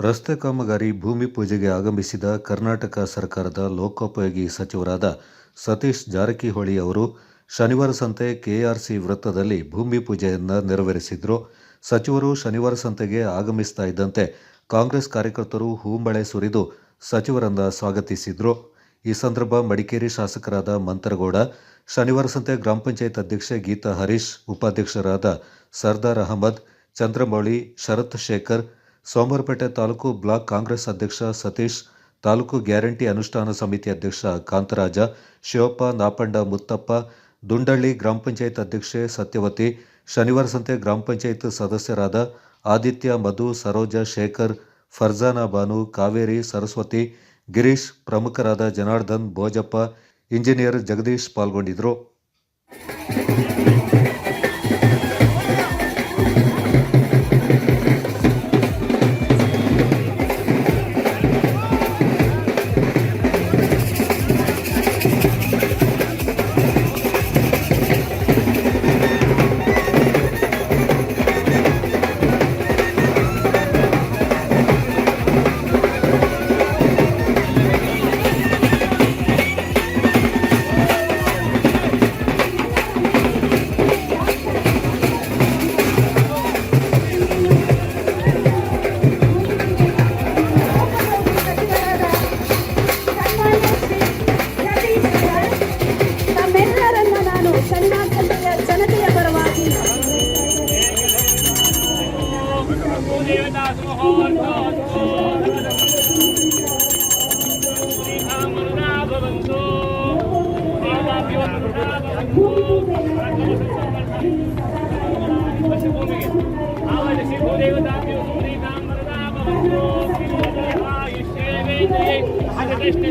ರಸ್ತೆ ಕಾಮಗಾರಿ ಭೂಮಿ ಪೂಜೆಗೆ ಆಗಮಿಸಿದ ಕರ್ನಾಟಕ ಸರ್ಕಾರದ ಲೋಕೋಪಯೋಗಿ ಸಚಿವರಾದ ಸತೀಶ್ ಜಾರಕಿಹೊಳಿ ಅವರು ಶನಿವಾರ ಸಂತೆ ಕೆಆರ್ಸಿ ವೃತ್ತದಲ್ಲಿ ಭೂಮಿ ಪೂಜೆಯನ್ನು ನೆರವೇರಿಸಿದ್ರು. ಸಚಿವರು ಶನಿವಾರ ಸಂತೆಗೆ ಆಗಮಿಸ್ತಾ ಇದ್ದಂತೆ ಕಾಂಗ್ರೆಸ್ ಕಾರ್ಯಕರ್ತರು ಹೂಂಬಳೆ ಸುರಿದು ಸಚಿವರನ್ನ ಸ್ವಾಗತಿಸಿದ್ರು. ಈ ಸಂದರ್ಭ ಮಡಿಕೇರಿ ಶಾಸಕರಾದ ಮಂತರಗೌಡ, ಶನಿವಾರ ಸಂತೆ ಗ್ರಾಮ ಪಂಚಾಯತ್ ಅಧ್ಯಕ್ಷೆ ಗೀತಾ ಹರೀಶ್, ಉಪಾಧ್ಯಕ್ಷರಾದ ಸರ್ದಾರ್ ಅಹಮದ್, ಚಂದ್ರಮೌಳಿ, ಶರತ್ ಶೇಖರ್ ಸೋಮವಾರಪೇಟೆ ತಾಲೂಕು ಬ್ಲಾಕ್ ಕಾಂಗ್ರೆಸ್ ಅಧ್ಯಕ್ಷ ಸತೀಶ್, ತಾಲೂಕು ಗ್ಯಾರಂಟಿ ಅನುಷ್ಠಾನ ಸಮಿತಿ ಅಧ್ಯಕ್ಷ ಕಾಂತರಾಜ, ಶಿವಪ್ಪ, ನಾಪಂಡ ಮುತ್ತಪ್ಪ, ದುಂಡಳ್ಳಿ ಗ್ರಾಮ ಪಂಚಾಯತ್ ಅಧ್ಯಕ್ಷೆ ಸತ್ಯವತಿ, ಶನಿವಾರ ಸಂತೆ ಗ್ರಾಮ ಪಂಚಾಯತ್ ಸದಸ್ಯರಾದ ಆದಿತ್ಯ, ಮಧು, ಸರೋಜ, ಶೇಖರ್, ಫರ್ಜಾನಾ ಬಾನು, ಕಾವೇರಿ, ಸರಸ್ವತಿ, ಗಿರೀಶ್, ಪ್ರಮುಖರಾದ ಜನಾರ್ದನ್, ಭೋಜಪ್ಪ, ಇಂಜಿನಿಯರ್ ಜಗದೀಶ್ ಪಾಲ್ಗೊಂಡಿದ್ದರು. ಶನಿವಾರ ಜನತೆಯ ಪರವಾಗಿ కృష్ణ